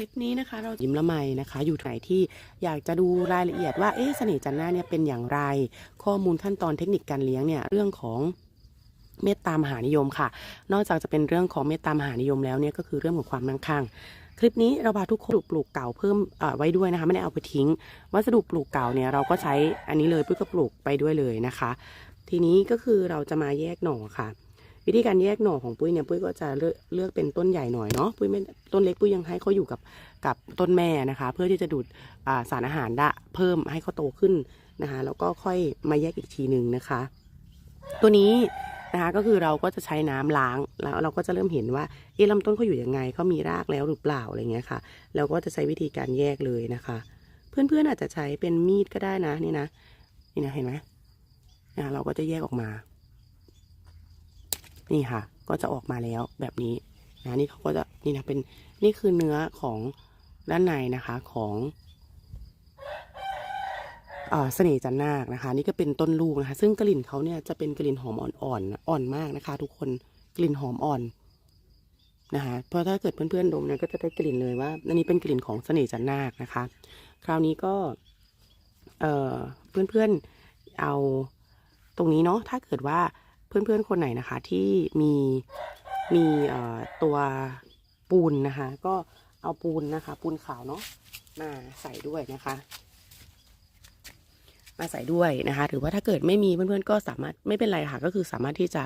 ลิปนี้นะคะ เรายิ้มละไมนะคะ อยู่ไหนที่อยากจะดูรายละเอียดว่าเอ๊ะเสน่ห์จันหน้าเนี่ยเป็นอย่างไร ข้อมูลขั้นตอนเทคนิคการเลี้ยงเนี่ยเรื่องของเมตตามหานิยมค่ะ นอกจากจะเป็นเรื่องของเมตตามหานิยมแล้วเนี่ยก็คือเรื่องของความมั่งคั่งคลิปนี้เราพาทุกคนปลูกเก่าเพิ่มไว้ด้วยนะคะ ไม่ได้เอาไปทิ้ง วัสดุปลูกเก่าเนี่ยเราก็ใช้อันนี้เลยปุ้ยก็ปลูกไปด้วยเลยนะคะ ทีนี้ก็คือเราจะมาแยกหน่อค่ะ วิธีการแยกหน่อของปุ้ยเนี่ยปุ้ยก็จะเลือกเลือกเป็นต้นใหญ่หน่อยเนาะปุ้ยไม่ต้นเล็กปุ้ยยังให้เขาอยู่กับกับต้นแม่นะคะ เพื่อที่จะดูดาสารอาหารได้เพิ่มให้เขาโตขึ้นนะคะแล้วก็ค่อยมาแยกอีกทีหนึ่งนะคะ ตัวนี้นะคะก็คือเราก็จะใช้น้ำล้างแล้วเราก็จะเริ่มเห็นว่าเอ๊ะลำต้นเขาอยู่ยังไงเขามีรากแล้วหรือเปล่าอะไรเงี้ยค่ะเราก็จะใช้วิธีการแยกเลยนะคะ เพื่อนๆอาจจะใช้เป็นมีดก็ได้นะนี่นะนี่นะเห็นไหมนะเราก็จะแยกออกมา นี่ค่ะ ก็จะออกมาแล้วแบบนี้นะนี่เขาก็จะนี่นะเป็นนี่คือเนื้อของด้านในนะคะของเสน่ห์จันนาคนะคะ นี่ก็เป็นต้นลูกนะคะ ซึ่งกลิ่นเขาเนี่ยจะเป็นกลิ่นหอมอ่อนๆอ่อนมากนะคะ ทุกคนกลิ่นหอมอ่อนนะคะเพราะถ้าเกิดเพื่อนๆดมเนี่ยก็จะได้กลิ่นเลยว่าอันนี้เป็นกลิ่นของเสน่ห์จันนาคนะคะ คราวนี้ก็เเพื่อนๆเอาตรงนี้เนาะถ้าเกิดว่า เพื่อนๆคนไหนนะคะ ที่มีมีตัวปูนนะคะ ก็เอาปูนนะคะ ปูนขาวเนาะมาใส่ด้วยนะคะ มาใส่ด้วยนะคะหรือว่าถ้าเกิดไม่มีเพื่อนๆก็สามารถไม่เป็นไรค่ะ ก็คือสามารถที่จะ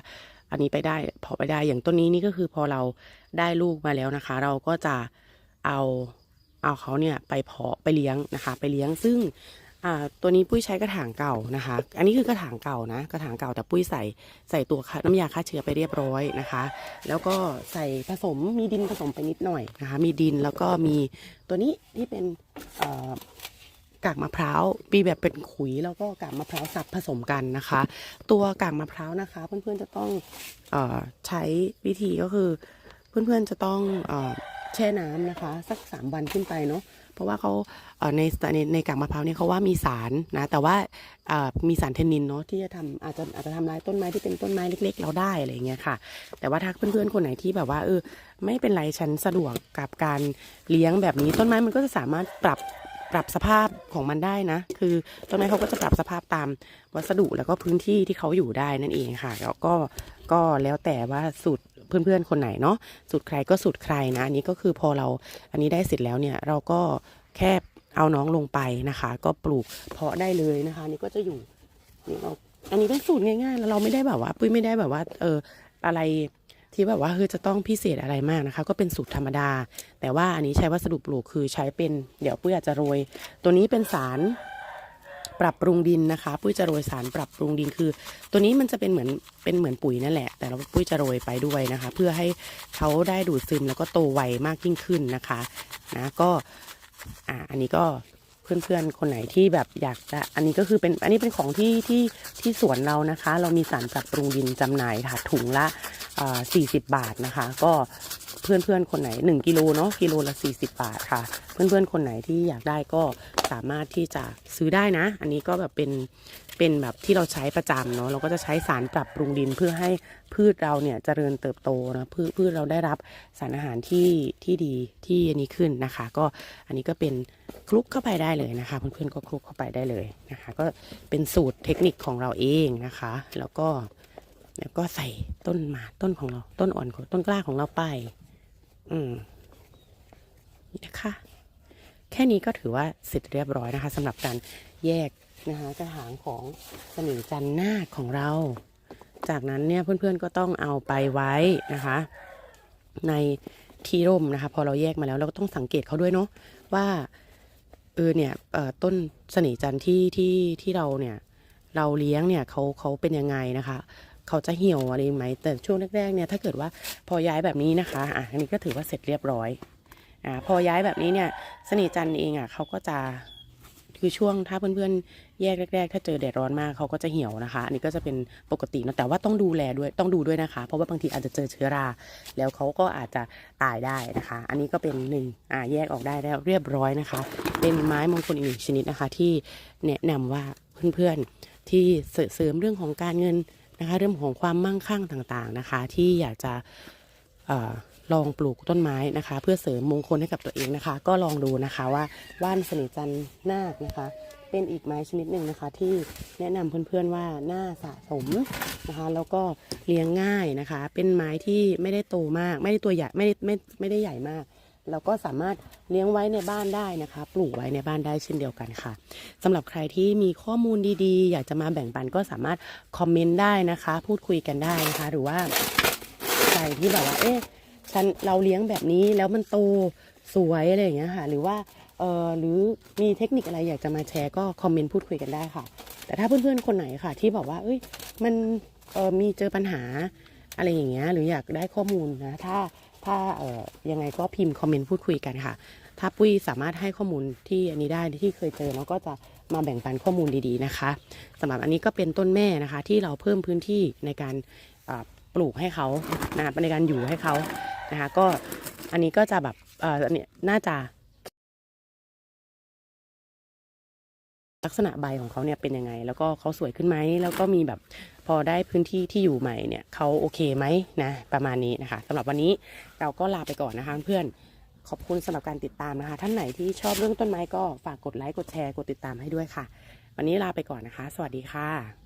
อันนี้ไปได้พอไปได้อย่างต้นนี้นี่ก็คือพอเราได้ลูกมาแล้วนะคะ เราก็จะเอาเอาเขาเนี่ยไปเพาะไปเลี้ยงนะคะ ไปเลี้ยงซึ่ง อ่าตัวนี้ปุ้ยใช้กระถางเก่านะคะ อันนี้คือกระถางเก่านะ กระถางเก่าแต่ปุ้ยใส่ใส่ตัวน้ำยาฆ่าเชื้อไปเรียบร้อยนะคะ แล้วก็ใส่ผสมมีดินผสมไปนิดหน่อยนะคะ มีดินแล้วก็มีตัวนี้ที่เป็นกากมะพร้าวปีแบบเป็นขุยแล้วก็กากมะพร้าวสับผสมกันนะคะ ตัวกากมะพร้าวนะคะ เพื่อนๆจะต้องอใช้วิธีก็คือ เพื่อนๆจะต้องอแช่น้ำนะคะ สักสามวันขึ้นไปเนาะ เพราะว่าเขาในในในกากมะพร้าวเนี่ยเขาว่ามีสารนะแต่ว่ามีสารเทนนินเนาะที่จะทำอาจจะอาจจะทำลายต้นไม้ที่เป็นต้นไม้เล็ก ๆ เราได้อะไรเงี้ยค่ะ แต่ว่าถ้าเพื่อนๆคนไหนที่แบบว่าเออไม่เป็นไรฉันสะดวกกับการเลี้ยงแบบนี้ต้นไม้มันก็จะสามารถปรับปรับสภาพของมันได้นะ คือต้นไม้เขาก็จะปรับสภาพตามวัสดุแล้วก็พื้นที่ที่เขาอยู่ได้นั่นเองค่ะ แล้วก็ก็แล้วแต่ว่าสูตร เพื่อนๆคนไหนเนาะสูตรใครก็สูตรใครนะอันนี้ก็คือพอเราอันนี้ได้เสร็จแล้วเนี่ยเราก็แค่เอาน้องลงไปนะคะ ก็ปลูกเพาะได้เลยนะคะนี่ก็จะอยู่นี่เราอันนี้เป็นสูตรง่ายๆแล้วเราไม่ได้แบบว่า ปุ้ยไม่ได้แบบว่า เอออะไรที่แบบว่าคือจะต้องพิเศษอะไรมากนะคะ ก็เป็นสูตรธรรมดา แต่ว่าอันนี้ใช้วัสดุปลูกคือใช้เป็น เดี๋ยวปุ้ยอาจจะโรย ตัวนี้เป็นสาร ปรับปรุงดินนะคะปุ้ยจะโรยสารปรับปรุงดินคือ ตัวนี้มันจะเป็นเหมือนเป็นเหมือนปุ๋ยนั่นแหละ แต่เราปุ้ยจะโรยไปด้วยนะคะ เพื่อให้เขาได้ดูดซึมแล้วก็โตไวมากยิ่งขึ้นนะคะนะก็อ่าอันนี้ก็เพื่อนๆ คนไหนที่แบบอยากจะ อันนี้ก็คือเป็น อันนี้เป็นของที่ที่ที่สวนเรานะคะ เรามีสารปรับปรุงดินจำหน่ายค่ะถุงละอ่า40บาทนะคะ ก็ เพื่อนๆคนไหน 1 กิโลเนาะกิโลละ 40 บาทค่ะ เพื่อนๆคนไหนที่อยากได้ก็สามารถที่จะซื้อได้นะ อันนี้ก็แบบเป็นเป็นแบบที่เราใช้ประจำเนาะเราก็จะใช้สารปรับปรุงดินเพื่อให้พืชเราเนี่ยเจริญเติบโตนะพืชพืชเราได้รับสารอาหารที่ที่ดีที่อันนี้ขึ้นนะคะ ก็อันนี้ก็เป็นคลุกเข้าไปได้เลยนะคะเพื่อนๆก็คลุกเข้าไปได้เลยนะคะ ก็เป็นสูตรเทคนิคของเราเองนะคะ แล้วก็แล้วก็ใส่ต้นหมาต้นของเราต้นอ่อนของต้นกล้าของเราไป อืมนะคะ แค่นี้ก็ถือว่าเสร็จเรียบร้อยนะคะสำหรับการแยกนะคะกระถางของสนิมจันนาคของเรา จากนั้นเนี่ยเพื่อนๆก็ต้องเอาไปไว้นะคะ ในที่ร่มนะคะ พอเราแยกมาแล้วเราก็ต้องสังเกตเขาด้วยเนาะว่าเออเนี่ยต้นสน่ห์จันทร์ที่ที่ที่เราเนี่ยเราเลี้ยงเนี่ยเขาเขาเป็นยังไงนะคะ เขาจะเหี่ยวอะไรไหมแต่ช่วงแรกๆเนี่ยถ้าเกิดว่าพอย้ายแบบนี้นะคะอะอันนี้ก็ถือว่าเสร็จเรียบร้อยอ่าพอย้ายแบบนี้เนี่ยสน่ห์จันเองอะเขาก็จะคือช่วงถ้าเพื่อนๆ แยกแรกๆ ถ้าเจอแดดร้อนมากเขาก็จะเหี่ยวนะคะ อันนี้ก็จะเป็นปกตินะแต่ว่าต้องดูแลด้วยต้องดูด้วยนะคะ เพราะว่าบางทีอาจจะเจอเชื้อรา แล้วเขาก็อาจจะตายได้นะคะ อันนี้ก็เป็นหนึ่งอ่าแยกออกได้แล้วเรียบร้อยนะคะ เป็นไม้มงคลอีกหนึ่งชนิดนะคะ ที่แนะนำว่าเพื่อนๆที่เสริมเรื่องของการเงิน นะคะเรื่องของความมั่งคั่งต่างๆนะคะ ที่อยากจะอลองปลูกต้นไม้นะคะ เพื่อเสริมมงคลให้กับตัวเองนะคะ ก็ลองดูนะคะว่าว่านสน่ห์จันนาคนะคะ เป็นอีกไม้ชนิดหนึ่งนะคะ ที่แนะนำเพื่อนๆว่าน่าสะสมนะคะ แล้วก็เลี้ยงง่ายนะคะ เป็นไม้ที่ไม่ได้โตมาก ไม่ได้ตัวใหญ่ไม่ได้ไม่ไม่ได้ใหญ่มาก เราก็สามารถเลี้ยงไว้ในบ้านได้นะคะ ปลูกไว้ในบ้านได้เช่นเดียวกันค่ะสำหรับใครที่มีข้อมูลดีๆ อยากจะมาแบ่งปันก็สามารถคอมเมนต์ได้นะคะ พูดคุยกันได้นะคะ หรือว่าใครที่แบบว่า เอ๊ะฉันเราเลี้ยงแบบนี้แล้วมันโตสวยอะไรอย่างเงี้ยค่ะ หรือว่าเออหรือมีเทคนิคอะไรอยากจะมาแชร์ก็คอมเมนต์พูดคุยกันได้ค่ะ แต่ถ้าเพื่อนๆคนไหนค่ะ ที่บอกว่า เอ้ยมันเออมีเจอปัญหาอะไรอย่างเงี้ยหรืออยากได้ข้อมูลนะ ถ้า ถ้าเออยังไงก็พิมพ์คอมเมนต์พูดคุยกันค่ะ ถ้าปุ้ยสามารถให้ข้อมูลที่อันนี้ได้ที่เคยเจอแล้วก็จะมาแบ่งปันข้อมูลดีๆนะคะสำหรับอันนี้ก็เป็นต้นแม่นะคะ ที่เราเพิ่มพื้นที่ในการปลูกให้เขานะในการอยู่ให้เขานะคะ ก็อันนี้ก็จะแบบเอออันนี้น่าจะ ลักษณะใบของเขาเนี่ยเป็นยังไง แล้วก็เขาสวยขึ้นไหมแล้วก็มีแบบพอได้พื้นที่ที่อยู่ใหม่เนี่ยเขาโอเคไหมนะประมาณนี้นะคะสำหรับวันนี้เราก็ลาไปก่อนนะคะเพื่อนขอบคุณสำหรับการติดตามนะคะ ท่านไหนที่ชอบเรื่องต้นไม้ก็ฝากกดไลค์กดแชร์กดติดตามให้ด้วยค่ะ วันนี้ลาไปก่อนนะคะ สวัสดีค่ะ